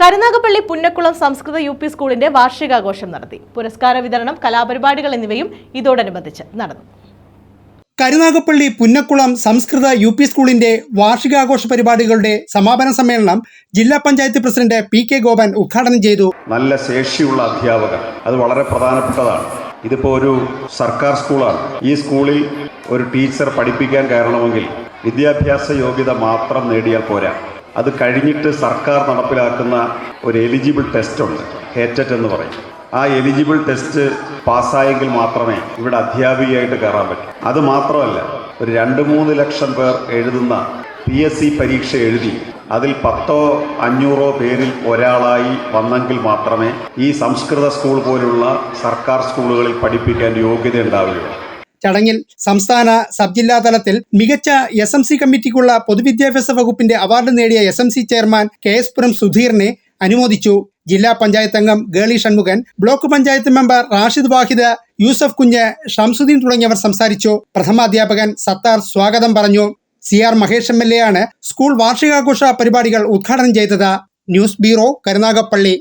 കരുനാഗപ്പള്ളി പുന്നക്കുളം സംസ്കൃത U P സ്കൂളിന്റെ വാർഷികാഘോഷം നടത്തി. പുരസ്കാര വിതരണം കലാപരിപാടികൾ എന്നിവയും ഇതോടനുബന്ധിച്ച് നടന്നു. കരുനാഗപ്പള്ളി പുന്നക്കുളം സംസ്കൃത യു പി സ്കൂളിന്റെ വാർഷികാഘോഷ പരിപാടികളുടെ സമാപന സമ്മേളനം ജില്ലാ panchayat president P K Gopan ഉദ്ഘാടനം ചെയ്തു. നല്ല ശേഷിയുള്ള അധ്യാപകർ. അത് വളരെ പ്രധാനപ്പെട്ടതാണ്. ഇതിപ്പോൾ ഒരു സർക്കാർ സ്കൂളാണ്. ഈ സ്കൂളിൽ ഒരു ടീച്ചർ പഠിപ്പിക്കാൻ കാരണമെങ്കിൽ വിദ്യാഭ്യാസ യോഗ്യത മാത്രം നേടിയാൽ പോരാ. അത് കഴിഞ്ഞിട്ട് സർക്കാർ നടപ്പിലാക്കുന്ന ഒരു എലിജിബിൾ ടെസ്റ്റ് ഉണ്ട്. ഹേറ്ററ്റ് എന്ന് പറയും. ആ എലിജിബിൾ ടെസ്റ്റ് പാസ്സായെങ്കിൽ മാത്രമേ ഇവിടെ അധ്യാപികയായിട്ട് കയറാൻ പറ്റൂ. അത് മാത്രമല്ല ഒരു രണ്ട് മൂന്ന് ലക്ഷം പേർ എഴുതുന്ന പി എസ് സി പരീക്ഷ എഴുതി അതിൽ പത്തോ അഞ്ഞൂറോ പേരിൽ ഒരാളായി വന്നെങ്കിൽ മാത്രമേ ഈ സംസ്കൃത സ്കൂൾ പോലുള്ള സർക്കാർ സ്കൂളുകളിൽ പഠിപ്പിക്കാൻ യോഗ്യത ഉണ്ടാവുകയുള്ളൂ. ചടങ്ങിൽ സംസ്ഥാന സബ് ജില്ലാ തലത്തിൽ മികച്ച എസ് എം സി കമ്മിറ്റിക്കുള്ള പൊതുവിദ്യാഭ്യാസ വകുപ്പിന്റെ അവാർഡ് നേടിയ S M C chairman K S Puram സുധീറിനെ അനുമോദിച്ചു. ജില്ലാ പഞ്ചായത്ത് അംഗം ഗേളി ഷൺമുഖൻ ബ്ലോക്ക് പഞ്ചായത്ത് മെമ്പർ റാഷിദ് വാഹിദ് യൂസഫ് കുഞ്ഞ് ഷംസുദ്ദീൻ തുടങ്ങിയവർ സംസാരിച്ചു. പ്രഥമാധ്യാപകൻ സത്താർ സ്വാഗതം പറഞ്ഞു. C R Mahesh M L A ആണ് സ്കൂൾ വാർഷികാഘോഷ പരിപാടികൾ ഉദ്ഘാടനം ചെയ്തത്. News bureau Karunagappally.